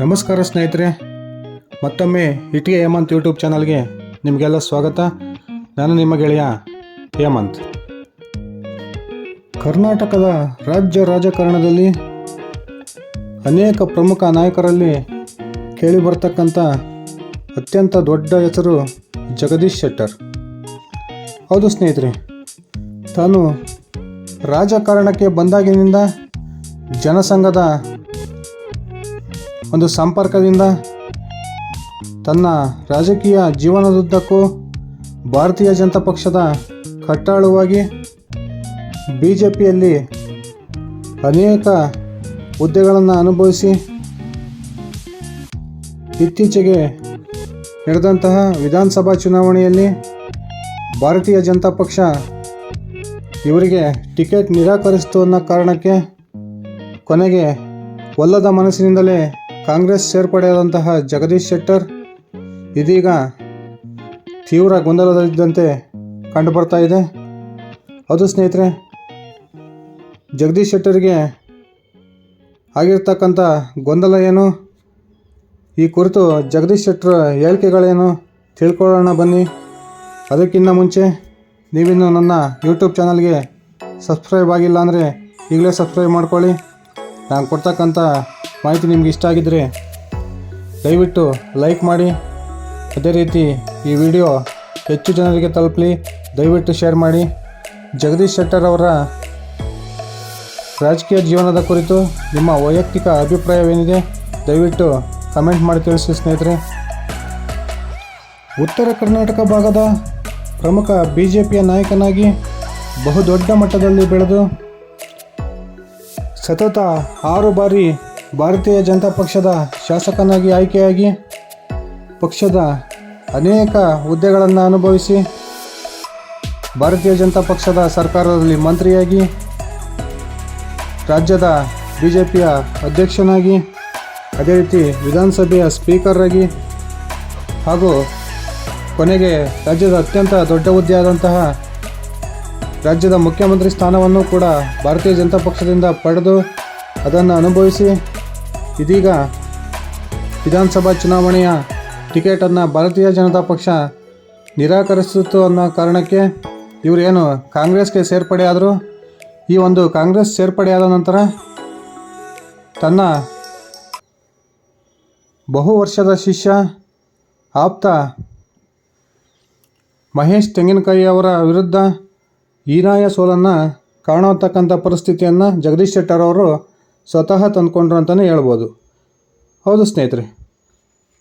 ನಮಸ್ಕಾರ ಸ್ನೇಹಿತರೆ, ಮತ್ತೊಮ್ಮೆ ಇಟ್ಟಿಗೆ ಹೇಮಂತ್ ಯೂಟ್ಯೂಬ್ ಚಾನಲ್ಗೆ ನಿಮಗೆಲ್ಲ ಸ್ವಾಗತ. ನಾನು ನಿಮ್ಮ ಗೆಳೆಯ ಹೇಮಂತ್. ಕರ್ನಾಟಕದ ರಾಜ್ಯ ರಾಜಕಾರಣದಲ್ಲಿ ಅನೇಕ ಪ್ರಮುಖ ನಾಯಕರಲ್ಲಿ ಕೇಳಿಬರ್ತಕ್ಕಂಥ ಅತ್ಯಂತ ದೊಡ್ಡ ಹೆಸರು ಜಗದೀಶ್ ಶೆಟ್ಟರ್. ಹೌದು ಸ್ನೇಹಿತರೆ, ತಾನು ರಾಜಕಾರಣಕ್ಕೆ ಬಂದಾಗಿನಿಂದ ಜನಸಂಘದ ಒಂದು ಸಂಪರ್ಕದಿಂದ ತನ್ನ ರಾಜಕೀಯ ಜೀವನದುದ್ದಕ್ಕೂ ಭಾರತೀಯ ಜನತಾ ಪಕ್ಷದ ಕಟ್ಟಾಳುವಾಗಿ ಬಿ ಜೆ ಪಿಯಲ್ಲಿ ಅನೇಕ ಹುದ್ದೆಗಳನ್ನು ಅನುಭವಿಸಿ ಇತ್ತೀಚೆಗೆ ನಡೆದಂತಹ ವಿಧಾನಸಭಾ ಚುನಾವಣೆಯಲ್ಲಿ ಭಾರತೀಯ ಜನತಾ ಪಕ್ಷ ಇವರಿಗೆ ಟಿಕೆಟ್ ನಿರಾಕರಿಸಿತು ಅನ್ನೋ ಕಾರಣಕ್ಕೆ ಕೊನೆಗೆ ಒಲ್ಲದ ಮನಸ್ಸಿನಿಂದಲೇ ಕಾಂಗ್ರೆಸ್ ಸೇರ್ಪಡೆಯಾದಂತಹ ಜಗದೀಶ್ ಶೆಟ್ಟರ್ ಇದೀಗ ತೀವ್ರ ಗೊಂದಲದಲ್ಲಿದ್ದಂತೆ ಕಂಡುಬರ್ತಾ ಇದೆ. ಅದು ಸ್ನೇಹಿತರೆ, ಜಗದೀಶ್ ಶೆಟ್ಟರಿಗೆ ಆಗಿರ್ತಕ್ಕಂಥ ಗೊಂದಲ ಏನು? ಈ ಕುರಿತು ಜಗದೀಶ್ ಶೆಟ್ಟರ್ ಹೇಳಿಕೆಗಳೇನು? ತಿಳ್ಕೊಳ್ಳೋಣ ಬನ್ನಿ. ಅದಕ್ಕಿಂತ ಮುಂಚೆ ನೀವಿನ್ನು ನನ್ನ ಯೂಟ್ಯೂಬ್ ಚಾನಲ್ಗೆ ಸಬ್ಸ್ಕ್ರೈಬ್ ಆಗಿಲ್ಲ ಅಂದರೆ ಈಗಲೇ ಸಬ್ಸ್ಕ್ರೈಬ್ ಮಾಡ್ಕೊಳ್ಳಿ. ನಾನು ಕೊಡ್ತಕ್ಕಂಥ ಮಾಹಿತಿ ನಿಮ್ಗೆ ಇಷ್ಟ ಆಗಿದ್ದರೆ ದಯವಿಟ್ಟು ಲೈಕ್ ಮಾಡಿ. ಅದೇ ರೀತಿ ಈ ವಿಡಿಯೋ ಹೆಚ್ಚು ಜನರಿಗೆ ತಲುಪಲಿ. ದಯವಿಟ್ಟು ಶೇರ್ ಮಾಡಿ. ಜಗದೀಶ್ ಶೆಟ್ಟರ್ ಅವರ ರಾಜಕೀಯ ಜೀವನದ ಕುರಿತು ನಿಮ್ಮ ವೈಯಕ್ತಿಕ ಅಭಿಪ್ರಾಯವೇನಿದೆ? ದಯವಿಟ್ಟು ಕಮೆಂಟ್ ಮಾಡಿ ತಿಳಿಸಿ ಸ್ನೇಹಿತರೆ. ಉತ್ತರ ಕರ್ನಾಟಕ ಭಾಗದ ಪ್ರಮುಖ ಬಿ ಜೆ ಪಿಯ ನಾಯಕನಾಗಿ ಬಹುದೊಡ್ಡ ಮಟ್ಟದಲ್ಲಿ ಬೆಳೆದು ಸತತ ಆರು ಬಾರಿ ಭಾರತೀಯ ಜನತಾ ಪಕ್ಷದ ಶಾಸಕನಾಗಿ ಆಯ್ಕೆಯಾಗಿ ಪಕ್ಷದ ಅನೇಕ ಹುದ್ದೆಗಳನ್ನು ಅನುಭವಿಸಿ ಭಾರತೀಯ ಜನತಾ ಪಕ್ಷದ ಸರ್ಕಾರದಲ್ಲಿ ಮಂತ್ರಿಯಾಗಿ, ರಾಜ್ಯದ ಬಿ ಜೆ ಪಿಯ ಅಧ್ಯಕ್ಷನಾಗಿ, ಅದೇ ರೀತಿ ವಿಧಾನಸಭೆಯ ಸ್ಪೀಕರ್ ಆಗಿ ಹಾಗೂ ಕೊನೆಗೆ ರಾಜ್ಯದ ಅತ್ಯಂತ ದೊಡ್ಡ ಹುದ್ದೆಯಾದಂತಹ ರಾಜ್ಯದ ಮುಖ್ಯಮಂತ್ರಿ ಸ್ಥಾನವನ್ನು ಕೂಡ ಭಾರತೀಯ ಜನತಾ ಪಕ್ಷದಿಂದ ಪಡೆದು ಅದನ್ನು ಅನುಭವಿಸಿ ಇದೀಗ ವಿಧಾನಸಭಾ ಚುನಾವಣೆಯ ಟಿಕೆಟನ್ನು ಭಾರತೀಯ ಜನತಾ ಪಕ್ಷ ನಿರಾಕರಿಸಿತು ಅನ್ನೋ ಕಾರಣಕ್ಕೆ ಇವರೇನು ಕಾಂಗ್ರೆಸ್ಗೆ ಸೇರ್ಪಡೆಯಾದರು ಈ ಒಂದು ಕಾಂಗ್ರೆಸ್ ಸೇರ್ಪಡೆಯಾದ ನಂತರ ತನ್ನ ಬಹು ವರ್ಷದ ಶಿಷ್ಯ ಆಪ್ತ ಮಹೇಶ್ ತೆಂಗಿನಕಾಯಿ ಅವರ ವಿರುದ್ಧ ಹೀನಾಯ ಸೋಲನ್ನು ಕಾಣತಕ್ಕಂಥ ಪರಿಸ್ಥಿತಿಯನ್ನು ಜಗದೀಶ್ ಶೆಟ್ಟರ್ ಅವರು ಸ್ವತಃ ತಂದುಕೊಂಡ್ರು ಅಂತಲೇ ಹೇಳ್ಬೋದು. ಹೌದು ಸ್ನೇಹಿತರೆ,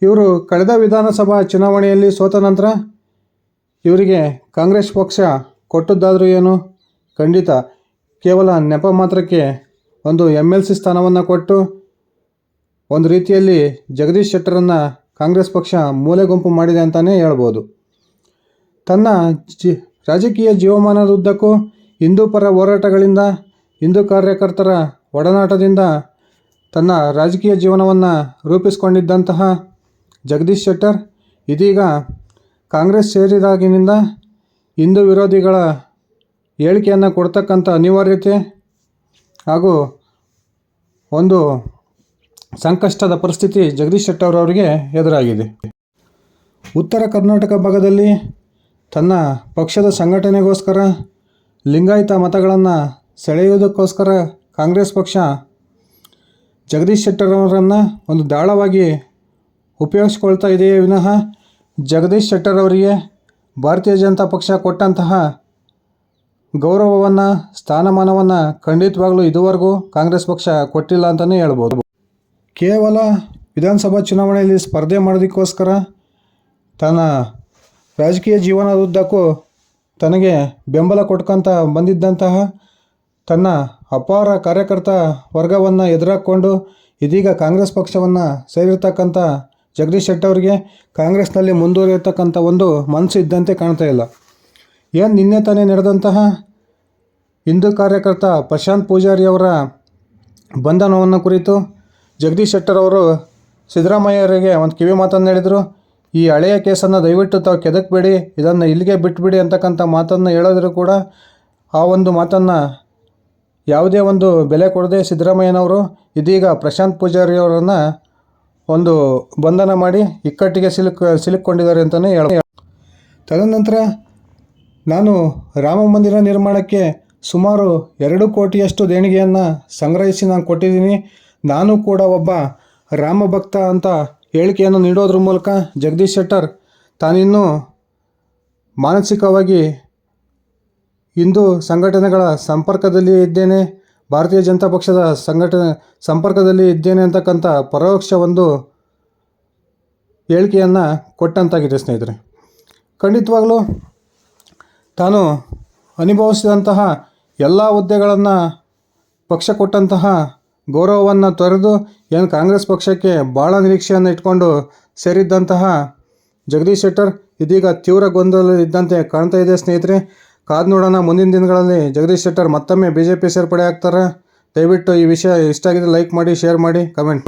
ಇವರು ಕಳೆದ ವಿಧಾನಸಭಾ ಚುನಾವಣೆಯಲ್ಲಿ ಸೋತ ನಂತರ ಇವರಿಗೆ ಕಾಂಗ್ರೆಸ್ ಪಕ್ಷ ಕೊಟ್ಟದ್ದಾದರೂ ಏನು? ಖಂಡಿತ. ಕೇವಲ ನೆಪ ಮಾತ್ರಕ್ಕೆ ಒಂದು ಎಂ ಎಲ್ ಸಿ ಸ್ಥಾನವನ್ನು ಕೊಟ್ಟು ಒಂದು ರೀತಿಯಲ್ಲಿ ಜಗದೀಶ್ ಶೆಟ್ಟರನ್ನು ಕಾಂಗ್ರೆಸ್ ಪಕ್ಷ ಮೂಲೆ ಗುಂಪು ಮಾಡಿದೆ ಅಂತಲೇ ಹೇಳ್ಬೋದು. ತನ್ನ ಜಿ, ರಾಜಕೀಯ ಜೀವಮಾನದುದ್ದಕ್ಕೂ ಹಿಂದೂ ಪರ ಹೋರಾಟಗಳಿಂದ ಹಿಂದೂ ಕಾರ್ಯಕರ್ತರ ಒಡನಾಟದಿಂದ ತನ್ನ ರಾಜಕೀಯ ಜೀವನವನ್ನು ರೂಪಿಸಿಕೊಂಡಿದ್ದಂತಹ ಜಗದೀಶ್ ಶೆಟ್ಟರ್, ಇದೀಗ ಕಾಂಗ್ರೆಸ್ ಸೇರಿದಾಗಿನಿಂದ ಹಿಂದೂ ವಿರೋಧಿಗಳ ಹೇಳಿಕೆಯನ್ನು ಕೊಡ್ತಕ್ಕಂಥ ಅನಿವಾರ್ಯತೆ ಹಾಗೂ ಒಂದು ಸಂಕಷ್ಟದ ಪರಿಸ್ಥಿತಿ ಜಗದೀಶ್ ಶೆಟ್ಟರ್ ಅವರಿಗೆ ಎದುರಾಗಿದೆ. ಉತ್ತರ ಕರ್ನಾಟಕ ಭಾಗದಲ್ಲಿ ತನ್ನ ಪಕ್ಷದ ಸಂಘಟನೆಗೋಸ್ಕರ, ಲಿಂಗಾಯತ ಮತಗಳನ್ನು ಸೆಳೆಯುವುದಕ್ಕೋಸ್ಕರ ಕಾಂಗ್ರೆಸ್ ಪಕ್ಷ ಜಗದೀಶ್ ಶೆಟ್ಟರ್ ಅವರನ್ನು ಒಂದು ದಾಳವಾಗಿ ಉಪಯೋಗಿಸ್ಕೊಳ್ತಾ ಇದೆಯೇ ವಿನಃ ಜಗದೀಶ್ ಶೆಟ್ಟರ್ ಅವರಿಗೆ ಭಾರತೀಯ ಜನತಾ ಪಕ್ಷ ಕೊಟ್ಟಂತಹ ಗೌರವವನ್ನು, ಸ್ಥಾನಮಾನವನ್ನು ಖಂಡಿತವಾಗಲೂ ಇದುವರೆಗೂ ಕಾಂಗ್ರೆಸ್ ಪಕ್ಷ ಕೊಟ್ಟಿಲ್ಲ ಅಂತಲೇ ಹೇಳ್ಬೋದು. ಕೇವಲ ವಿಧಾನಸಭಾ ಚುನಾವಣೆಯಲ್ಲಿ ಸ್ಪರ್ಧೆ ಮಾಡೋದಕ್ಕೋಸ್ಕರ ತನ್ನ ರಾಜಕೀಯ ಜೀವನದುದ್ದಕ್ಕೂ ತನಗೆ ಬೆಂಬಲ ಕೊಟ್ಕೊಂತ ಬಂದಿದ್ದಂತಹ ತನ್ನ ಅಪಾರ ಕಾರ್ಯಕರ್ತ ವರ್ಗವನ್ನು ಎದುರಾಕೊಂಡು ಇದೀಗ ಕಾಂಗ್ರೆಸ್ ಪಕ್ಷವನ್ನು ಸೇರಿರ್ತಕ್ಕಂಥ ಜಗದೀಶ್ ಶೆಟ್ಟಿ ಅವರಿಗೆ ಕಾಂಗ್ರೆಸ್ನಲ್ಲಿ ಮುಂದುವರಿಯತಕ್ಕಂಥ ಒಂದು ಮನಸ್ಸು ಇದ್ದಂತೆ ಕಾಣ್ತಾ ಇಲ್ಲ. ಏನು ನಿನ್ನೆ ತಾನೇ ನಡೆದಂತಹ ಹಿಂದೂ ಕಾರ್ಯಕರ್ತ ಪ್ರಶಾಂತ್ ಪೂಜಾರಿ ಅವರ ಬಂಧನವನ್ನು ಕುರಿತು ಜಗದೀಶ್ ಶೆಟ್ಟರ್ ಅವರು ಸಿದ್ದರಾಮಯ್ಯರಿಗೆ ಒಂದು ಕಿವಿ ಮಾತನ್ನು ಹೇಳಿದರು. ಈ ಹಳೆಯ ಕೇಸನ್ನು ದಯವಿಟ್ಟು ತಾವು ಕೆದಕಬೇಡಿ, ಇದನ್ನು ಇಲ್ಲಿಗೆ ಬಿಟ್ಬಿಡಿ ಅಂತಕ್ಕಂಥ ಮಾತನ್ನು ಹೇಳಿದ್ರು ಕೂಡ ಆ ಒಂದು ಮಾತನ್ನು ಯಾವುದೇ ಒಂದು ಬೆಲೆ ಕೊಡದೆ ಸಿದ್ದರಾಮಯ್ಯನವರು ಇದೀಗ ಪ್ರಶಾಂತ್ ಪೂಜಾರಿಯವರನ್ನು ಒಂದು ಬಂಧನ ಮಾಡಿ ಇಕ್ಕಟ್ಟಿಗೆ ಸಿಲುಕ್ ಸಿಲುಕೊಂಡಿದ್ದಾರೆ ಅಂತಲೇ ಹೇಳ ತದನಂತರ ನಾನು ರಾಮ ಮಂದಿರ ನಿರ್ಮಾಣಕ್ಕೆ ಸುಮಾರು ಎರಡು ಕೋಟಿಯಷ್ಟು ದೇಣಿಗೆಯನ್ನು ಸಂಗ್ರಹಿಸಿ ನಾನು ಕೊಟ್ಟಿದ್ದೀನಿ. ನಾನು ಕೂಡ ಒಬ್ಬ ರಾಮ ಭಕ್ತ ಅಂತ ಹೇಳಿಕೆಯನ್ನು ನೀಡೋದ್ರ ಮೂಲಕ ಜಗದೀಶ್ ಶೆಟ್ಟರ್ ತಾನಿನ್ನೂ ಮಾನಸಿಕವಾಗಿ ಹಿಂದೂ ಸಂಘಟನೆಗಳ ಸಂಪರ್ಕದಲ್ಲಿ ಇದ್ದೇನೆ. ಭಾರತೀಯ ಜನತಾ ಪಕ್ಷದ ಸಂಘಟನೆ ಸಂಪರ್ಕದಲ್ಲಿ ಇದ್ದೇನೆ ಅಂತಕ್ಕಂಥ ಪರೋಕ್ಷ ಒಂದು ಹೇಳಿಕೆಯನ್ನು ಕೊಟ್ಟಂತಾಗಿದೆ ಸ್ನೇಹಿತರೆ. ಖಂಡಿತವಾಗಲೂ ತಾನು ಅನುಭವಿಸಿದಂತಹ ಎಲ್ಲ ಹುದ್ದೆಗಳನ್ನು ಪಕ್ಷ ಕೊಟ್ಟಂತಹ ಗೌರವವನ್ನು ತೊರೆದು ಏನು ಕಾಂಗ್ರೆಸ್ ಪಕ್ಷಕ್ಕೆ ಭಾಳ ನಿರೀಕ್ಷೆಯನ್ನು ಇಟ್ಕೊಂಡು ಸೇರಿದ್ದಂತಹ ಜಗದೀಶ್ ಶೆಟ್ಟರ್ ಇದೀಗ ತೀವ್ರ ಗೊಂದಲದಲ್ಲಿದ್ದಂತೆ ಕಾಣ್ತಾ ಇದೆ ಸ್ನೇಹಿತರೆ. ಕಾದು ನೋಡೋಣ ಮುಂದಿನ ದಿನಗಳಲ್ಲಿ ಜಗದೀಶ್ ಶೆಟ್ಟರ್ ಮತ್ತೊಮ್ಮೆ ಬಿ ಜೆ ಪಿ ಸೇರ್ಪಡೆ ಆಗ್ತಾರೆ ದಯವಿಟ್ಟು ಈ ವಿಷಯ ಇಷ್ಟ ಆಗಿದೆ ಲೈಕ್ ಮಾಡಿ, ಶೇರ್ ಮಾಡಿ, ಕಮೆಂಟ್ ಮಾಡಿ.